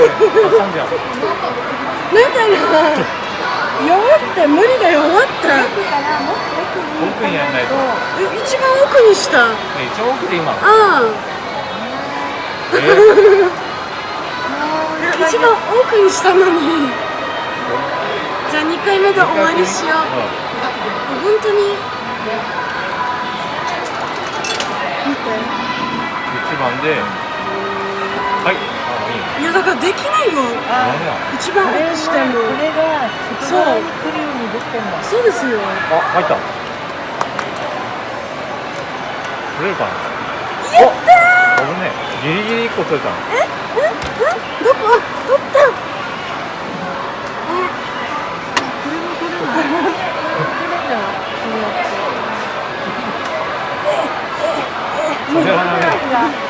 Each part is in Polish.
だか弱って無理だよ終わった奥にやんないと。え一番奥にした。ね一応奥で今ああえ一番奥にしたのに。じゃあ2回目で終わりしよう。本当に。見て。一番ではい。あいいいやだからできないよ。一番奥してもこれが外側に来るようにできてるんだそう。ですよ。あ入った。取れるかな。やったお危ねギリギリ1個取れたの。ーえ？どこ？あ取った。それはダメだ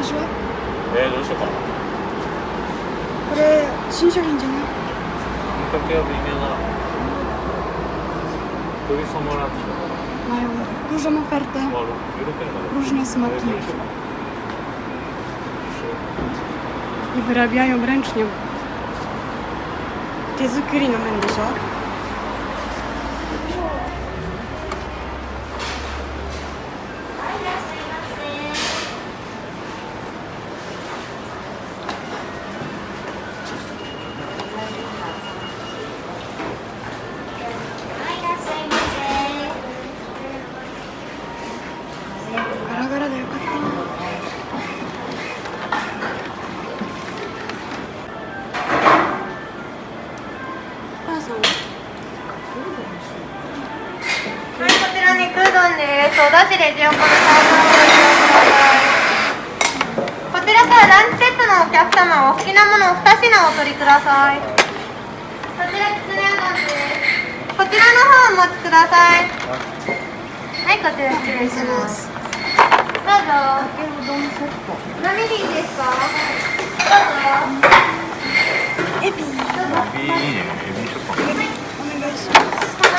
ピンプしはえー、どうしようかなこれ新商品じゃない見かけは微妙なトリソモランチ Mają dużą ofertę, まあ6円まで różne えー smaki どうしようかな i wyrabiają ręcznie. 手作りの こちらからランチセットのお客様はお好きなものを2品お取りください。こちらきつねうどんです。こちらの方お持ちください。はい、こちら失礼します。どうぞ。何でいいですか？どうぞ。エビエビいいねエビお願いします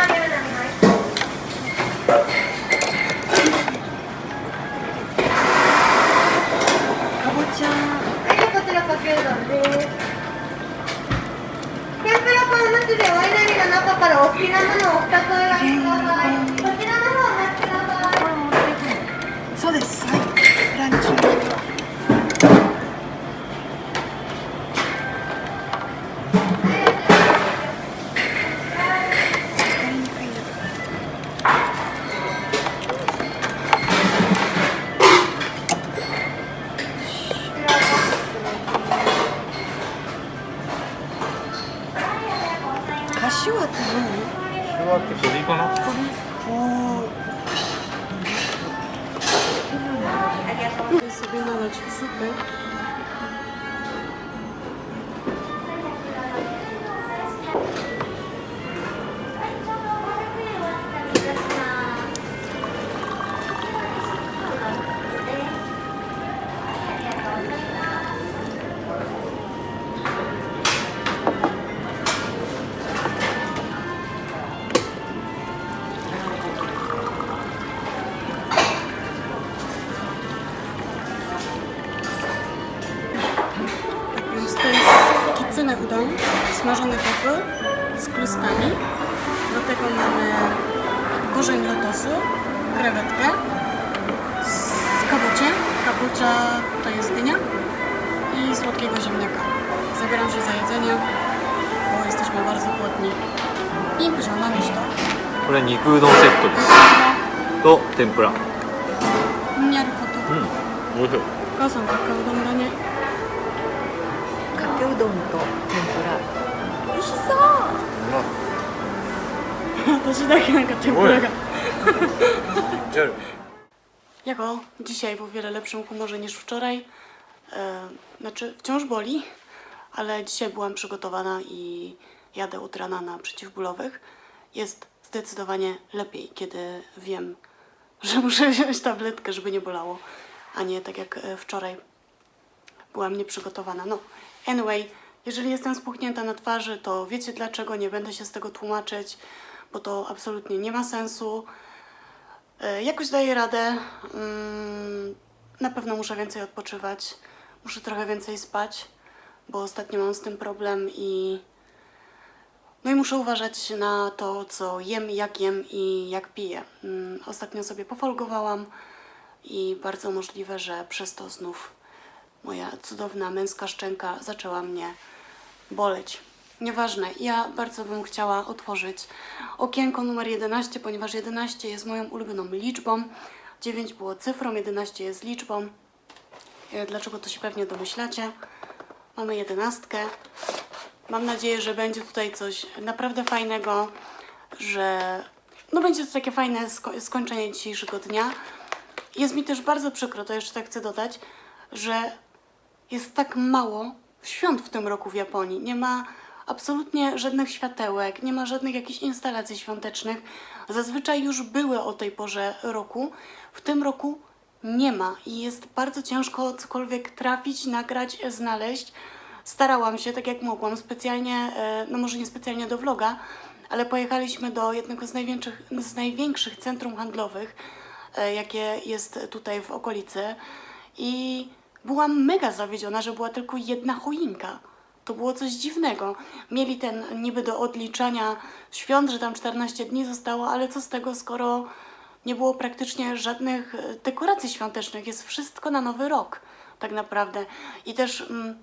bardzo głodni. I żonami to. これ肉うどんセットです と天ぷらう Nie rychotu. ん美味しい O母さん、カカうどんだね。かけうどんと天ぷら美味しそう私だけなんか天ぷらが。 JAL Jako dzisiaj w o wiele lepszym humorze niż wczoraj. E, znaczy, wciąż boli, ale dzisiaj byłam przygotowana i jadę od rana na przeciwbólowych. Jest zdecydowanie lepiej, kiedy wiem, że muszę wziąć tabletkę, żeby nie bolało, a nie tak jak e, wczoraj byłam nieprzygotowana. No, anyway, jeżeli jestem spuchnięta na twarzy, to wiecie dlaczego, nie będę się z tego tłumaczyć, bo to absolutnie nie ma sensu. E, Jakoś daję radę. Mm, Na pewno muszę więcej odpoczywać. Muszę trochę więcej spać, bo ostatnio mam z tym problem i. No i muszę uważać na to, co jem, jak jem i jak piję. Mm, Ostatnio sobie pofolgowałam i bardzo możliwe, że przez to znów moja cudowna męska szczęka zaczęła mnie boleć. Nieważne, ja bardzo bym chciała otworzyć okienko numer 11, ponieważ 11 jest moją ulubioną liczbą. 9 było cyfrą, 11 jest liczbą. E, Dlaczego to się pewnie domyślacie? Mamy 11. Mam nadzieję, że będzie tutaj coś naprawdę fajnego, że no będzie to takie fajne sko- skończenie dzisiejszego dnia. Jest mi też bardzo przykro, to jeszcze tak chcę dodać, że jest tak mało świąt w tym roku w Japonii. Nie ma absolutnie żadnych światełek, nie ma żadnych jakichś instalacji świątecznych. Zazwyczaj już były o tej porze roku. W tym roku nie ma i jest bardzo ciężko cokolwiek trafić, nagrać, znaleźć. Starałam się, tak jak mogłam, specjalnie, e, no może nie specjalnie do vloga, ale pojechaliśmy do jednego z największych, z największych centrum handlowych, e, jakie jest tutaj w okolicy. I byłam mega zawiedziona, że była tylko jedna choinka. To było coś dziwnego. Mieli ten niby do odliczania świąt, że tam 14 dni zostało, ale co z tego, skoro nie było praktycznie żadnych e, dekoracji świątecznych. Jest wszystko na nowy rok, tak naprawdę. I też mm,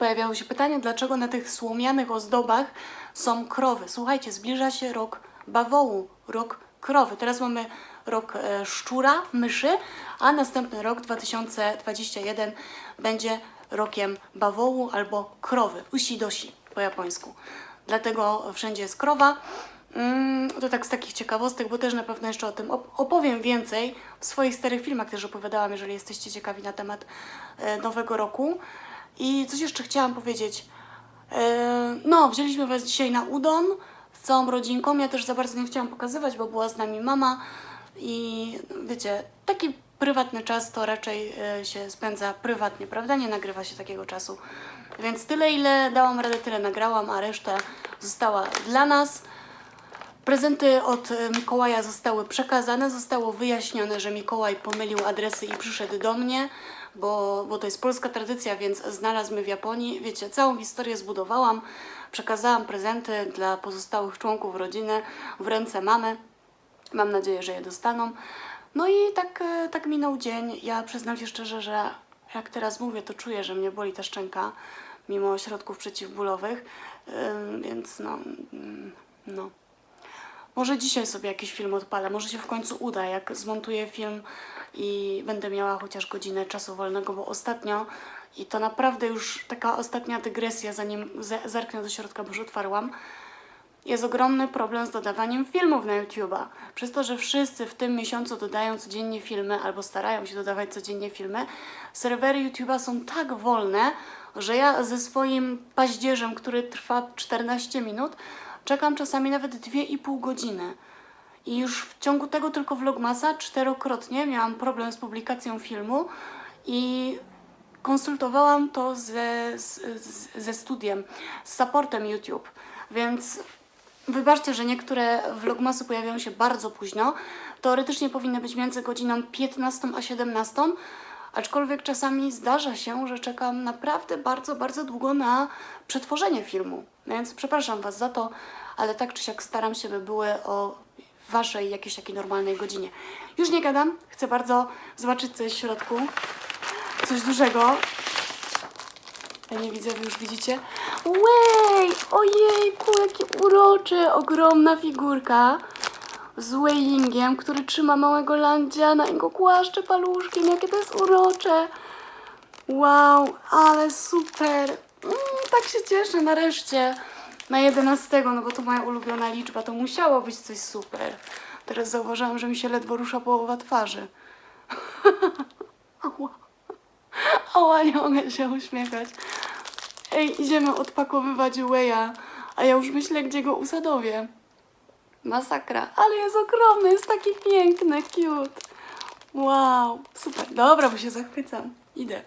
pojawiało się pytanie, dlaczego na tych słomianych ozdobach są krowy. Słuchajcie, zbliża się rok bawołu, rok krowy. Teraz mamy rok e, szczura, myszy, a następny rok 2021 będzie rokiem bawołu albo krowy, usidosi po japońsku. Dlatego wszędzie jest krowa. Mm, To tak z takich ciekawostek, bo też na pewno jeszcze o tym op- opowiem więcej w swoich starych filmach też opowiadałam, jeżeli jesteście ciekawi na temat e, nowego roku. I coś jeszcze chciałam powiedzieć. E, No, wzięliśmy Was dzisiaj na udon z całą rodzinką. Ja też za bardzo nie chciałam pokazywać, bo była z nami mama i wiecie, taki prywatny czas to raczej e, się spędza prywatnie, prawda? Nie nagrywa się takiego czasu. Więc tyle, ile dałam radę, tyle nagrałam, a reszta została dla nas. Prezenty od e, Mikołaja zostały przekazane, zostało wyjaśnione, że Mikołaj pomylił adresy i przyszedł do mnie, bo, bo to jest polska tradycja, więc znalazł w Japonii. Wiecie, całą historię zbudowałam, przekazałam prezenty dla pozostałych członków rodziny w ręce mamy. Mam nadzieję, że je dostaną. No i tak, e, tak minął dzień. Ja przyznam się szczerze, że jak teraz mówię, to czuję, że mnie boli ta szczęka, mimo środków przeciwbólowych, Ym, więc no, mm, no. Może dzisiaj sobie jakiś film odpalę, może się w końcu uda, jak zmontuję film i będę miała chociaż godzinę czasu wolnego, bo ostatnio, i to naprawdę już taka ostatnia dygresja, zanim ze- zerknę do środka, bo już otwarłam, jest ogromny problem z dodawaniem filmów na YouTube'a. Przez to, że wszyscy w tym miesiącu dodają codziennie filmy albo starają się dodawać codziennie filmy, serwery YouTube'a są tak wolne, że ja ze swoim paździerzem, który trwa 14 minut, czekam czasami nawet 2,5 godziny. I już w ciągu tego tylko vlogmasa czterokrotnie miałam problem z publikacją filmu i konsultowałam to ze, z, ze studiem, z supportem YouTube, więc wybaczcie, że niektóre vlogmasy pojawiają się bardzo późno. Teoretycznie powinny być między godziną 15 a 17, aczkolwiek czasami zdarza się, że czekam naprawdę bardzo, bardzo długo na przetworzenie filmu. Więc przepraszam Was za to, ale tak czy siak staram się, by były o Waszej jakiejś takiej normalnej godzinie. Już nie gadam, chcę bardzo zobaczyć co jest w środku. Coś dużego. Ja nie widzę, wy już widzicie. Wej! Ojejku, jakie urocze! Ogromna figurka. Z Weiyingiem, który trzyma małego landziana i go głaszcze paluszkiem. Jakie to jest urocze. Wow, ale super. Mm, tak się cieszę nareszcie. Na 11, no bo to moja ulubiona liczba, to musiało być coś super. Teraz zauważyłam, że mi się ledwo rusza połowa twarzy. Ała. Ała, nie mogę się uśmiechać. Ej, idziemy odpakowywać Weya, a ja już myślę, gdzie go usadowię. Masakra, ale jest ogromny, jest taki piękny, cute. Wow, super. Dobra, bo się zachwycam. Idę.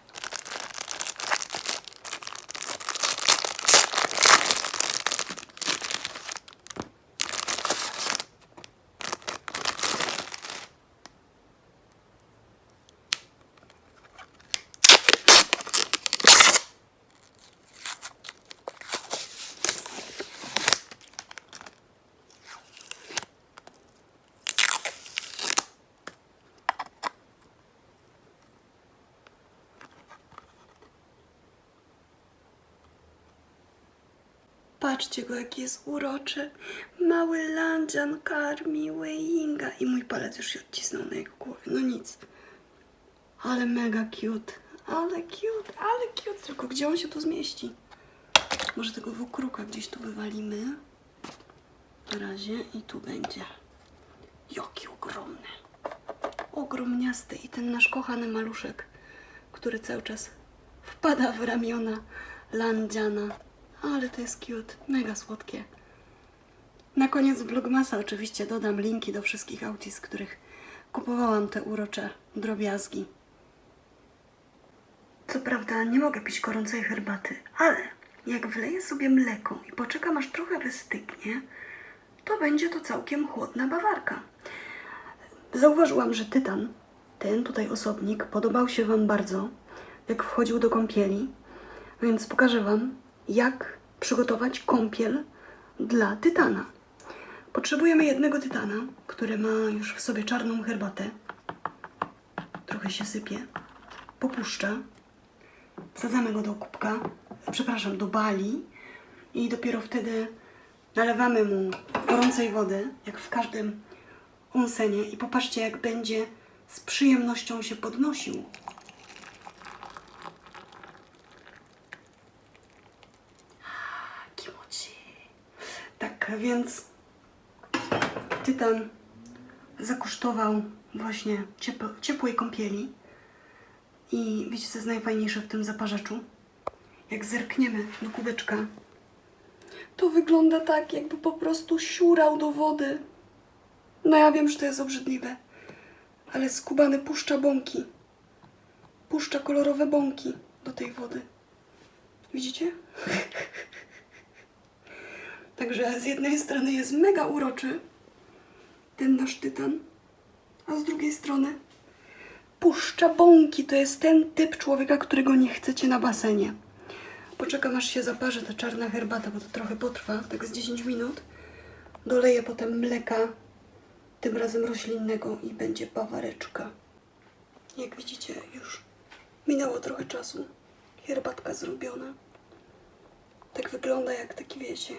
Patrzcie go, jaki jest uroczy. Mały landzian karmi Weiyinga. I mój palec już się odcisnął na jego głowie. No nic. Ale mega cute. Ale cute, ale cute. Tylko gdzie on się tu zmieści? Może tego wokruka gdzieś tu wywalimy. Na razie i tu będzie. Jaki ogromny. Ogromniasty. I ten nasz kochany maluszek, który cały czas wpada w ramiona Landziana. Ale to jest cute, mega słodkie. Na koniec vlogmasa oczywiście dodam linki do wszystkich auci, z których kupowałam te urocze drobiazgi. Co prawda nie mogę pić gorącej herbaty, ale jak wleję sobie mleko i poczekam aż trochę wystygnie, to będzie to całkiem chłodna bawarka. Zauważyłam, że tytan, ten tutaj osobnik, podobał się Wam bardzo, jak wchodził do kąpieli, więc pokażę Wam, jak przygotować kąpiel dla tytana. Potrzebujemy jednego tytana, który ma już w sobie czarną herbatę. Trochę się sypie. Popuszcza. Wsadzamy go do kubka, przepraszam, do bali i dopiero wtedy nalewamy mu gorącej wody, jak w każdym onsenie i popatrzcie, jak będzie z przyjemnością się podnosił. Więc Tytan zakosztował właśnie ciepło, ciepłej kąpieli. I wiecie, co jest najfajniejsze w tym zaparzaczu? Jak zerkniemy do kubeczka, to wygląda tak, jakby po prostu siurał do wody. No ja wiem, że to jest obrzydliwe, ale skubany puszcza bąki. Puszcza kolorowe bąki do tej wody. Widzicie? Także z jednej strony jest mega uroczy ten nasz tytan, a z drugiej strony puszcza bąki. To jest ten typ człowieka, którego nie chcecie na basenie. Poczekam aż się zaparzy ta czarna herbata, bo to trochę potrwa, tak z 10 minut. Doleję potem mleka, tym razem roślinnego i będzie bawareczka. Jak widzicie, już minęło trochę czasu. Herbatka zrobiona. Tak wygląda jak taki, wiecie,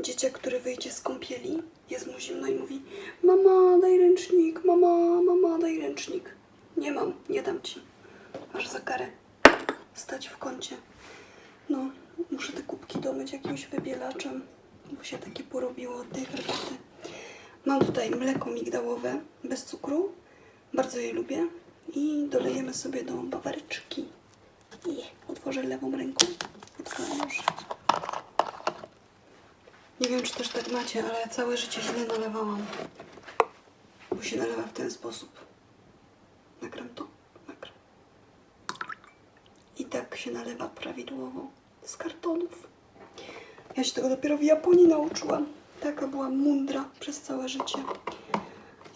dzieciak, który wyjdzie z kąpieli, jest mu zimno i mówi Mama, daj ręcznik, mama, mama, daj ręcznik. Nie mam, nie dam ci. Masz za karę stać w kącie. No, muszę te kubki domyć jakimś wybielaczem, bo się takie porobiło od tej herbaty. Mam tutaj mleko migdałowe bez cukru, bardzo je lubię i dolejemy sobie do bawareczki. I otworzę lewą ręką, otworzę nóż. Nie wiem, czy też tak macie, ale całe życie źle nalewałam. Bo się nalewa w ten sposób. Nagram to? Nagram. I tak się nalewa prawidłowo z kartonów. Ja się tego dopiero w Japonii nauczyłam. Taka byłam mądra przez całe życie.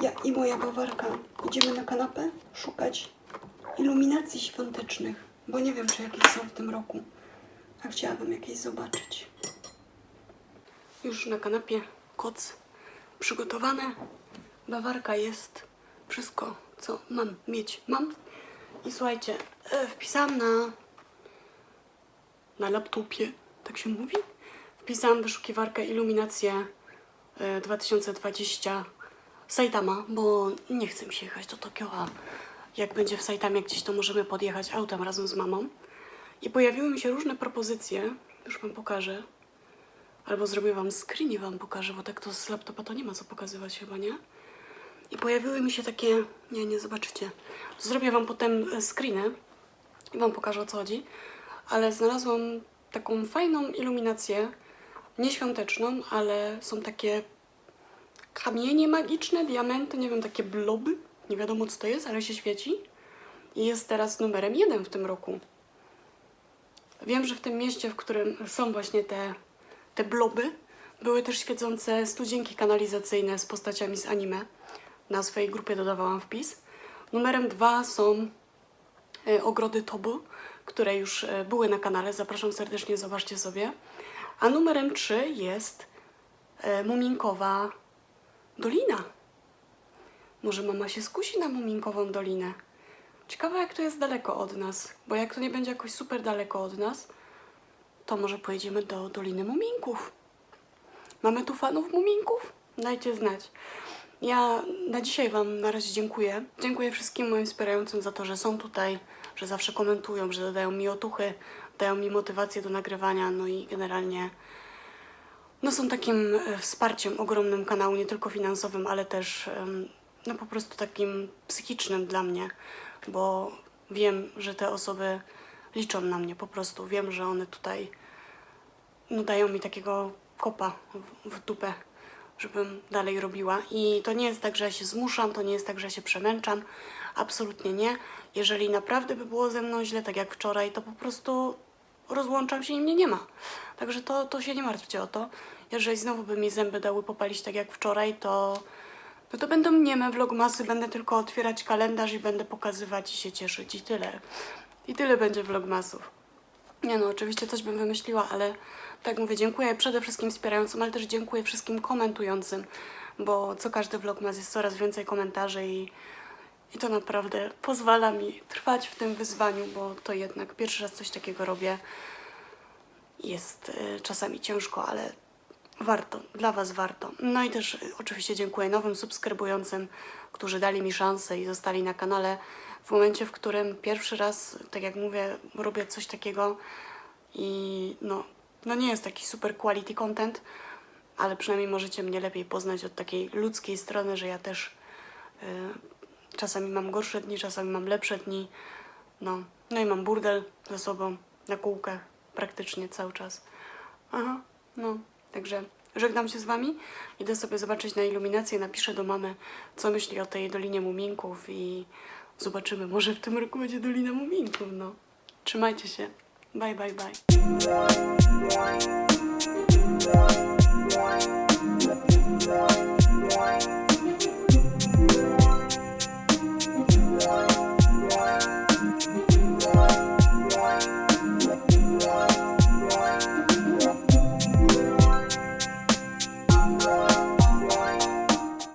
Ja i moja bawarka idziemy na kanapę szukać iluminacji świątecznych, bo nie wiem, czy jakieś są w tym roku. A chciałabym jakieś zobaczyć. Już na kanapie koc przygotowane. Bawarka jest. Wszystko, co mam mieć, mam. I słuchajcie, e, wpisałam na, na laptopie, tak się mówi? Wpisałam wyszukiwarkę iluminację e, 2020 Saitama, bo nie chcę mi się jechać do Tokio, a jak będzie w Saitamie gdzieś, to możemy podjechać autem razem z mamą. I pojawiły mi się różne propozycje, już wam pokażę. Albo zrobię wam screen i wam pokażę, bo tak to z laptopa to nie ma co pokazywać chyba, nie? I pojawiły mi się takie... Nie, nie zobaczycie. Zrobię wam potem e, screeny i wam pokażę o co chodzi. Ale znalazłam taką fajną iluminację, nieświąteczną, ale są takie kamienie magiczne, diamenty, nie wiem, takie bloby. Nie wiadomo co to jest, ale się świeci. I jest teraz numerem jeden w tym roku. Wiem, że w tym mieście, w którym są właśnie te, te bloby, były też świecące studzienki kanalizacyjne z postaciami z anime. Na swojej grupie dodawałam wpis. Numerem dwa są e, ogrody Tobu, które już e, były na kanale. Zapraszam serdecznie, zobaczcie sobie. A numerem trzy jest e, Muminkowa Dolina. Może mama się skusi na Muminkową Dolinę. Ciekawe, jak to jest daleko od nas, bo jak to nie będzie jakoś super daleko od nas, to może pojedziemy do Doliny Muminków. Mamy tu fanów Muminków? Dajcie znać. Ja na dzisiaj Wam na razie dziękuję. Dziękuję wszystkim moim wspierającym za to, że są tutaj, że zawsze komentują, że dodają mi otuchy, dają mi motywację do nagrywania, no i generalnie no są takim e, wsparciem ogromnym kanału, nie tylko finansowym, ale też no po prostu takim psychicznym dla mnie, bo wiem, że te osoby liczą na mnie po prostu. Wiem, że one tutaj no dają mi takiego kopa w, w dupę, żebym dalej robiła. I to nie jest tak, że ja się zmuszam, to nie jest tak, że ja się przemęczam. Absolutnie nie. Jeżeli naprawdę by było ze mną źle, tak jak wczoraj, to po prostu rozłączam się i mnie nie ma. Także to, to się nie martwcie o to. Jeżeli znowu by mi zęby dały popalić tak jak wczoraj, to, no to będą nieme vlogmasy, będę tylko otwierać kalendarz i będę pokazywać i się cieszyć i tyle. I tyle będzie vlogmasów. Nie no, oczywiście coś bym wymyśliła, ale tak mówię, dziękuję przede wszystkim wspierającym, ale też dziękuję wszystkim komentującym, bo co każdy vlogmas jest coraz więcej komentarzy i, i to naprawdę pozwala mi trwać w tym wyzwaniu, bo to jednak pierwszy raz coś takiego robię. Jest y, czasami ciężko, ale warto, dla Was warto. No i też y, oczywiście dziękuję nowym subskrybującym, którzy dali mi szansę i zostali na kanale w momencie, w którym pierwszy raz, tak jak mówię, robię coś takiego i no, no nie jest taki super quality content, ale przynajmniej możecie mnie lepiej poznać od takiej ludzkiej strony, że ja też y, czasami mam gorsze dni, czasami mam lepsze dni. No, no i mam burdel ze sobą na kółkach praktycznie cały czas. Aha, no, także żegnam się z Wami. Idę sobie zobaczyć na iluminację, napiszę do mamy, co myśli o tej Dolinie Muminków i Zobaczymy, może w tym roku będzie Dolina Muminków, no. Trzymajcie się. Bye, bye, bye.